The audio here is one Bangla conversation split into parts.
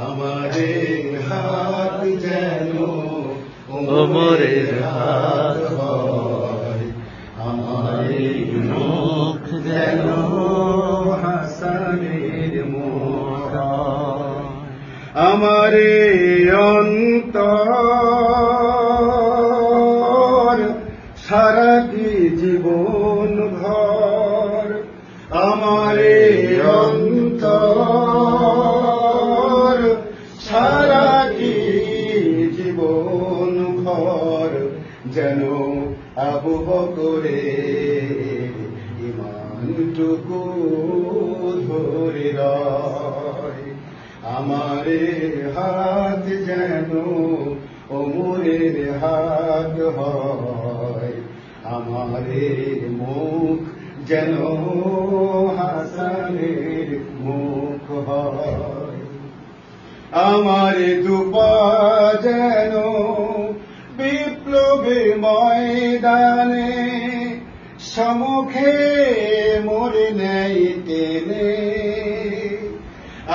আমাদের হাত যেন ওমরের হাত হয় আমাদের মুখ যেন হাসানের মুখ। আমার অন্তর সারাটি জীবন ঘর আমার যেন আবু বকরে ইমানটুকু ধরে আমারে হাত যেন ওমরের হাত হয়। আমারে মুখ যেন হাসানের মুখ হয়। আমার দুপা যেন বিপ্লবের ময়দানে, সমুখে মরে নেই তেনে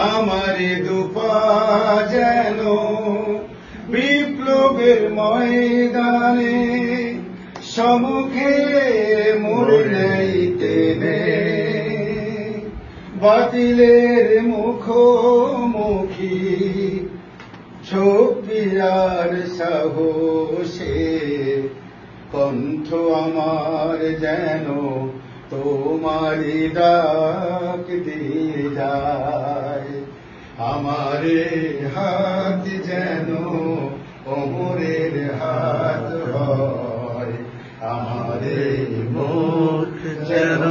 আমার দুপা যেন বিপ্লবের ময়দানে, সমুখে মরে নেই তেনে বাতিলের মুখোমুখি ছবিরার সাহসে কণ্ঠ আমার যেন তোমারি ডাক দিয়ে যায়। আমারে হাত যেন ওমরের হাত হয়। আমারে মুখ যেন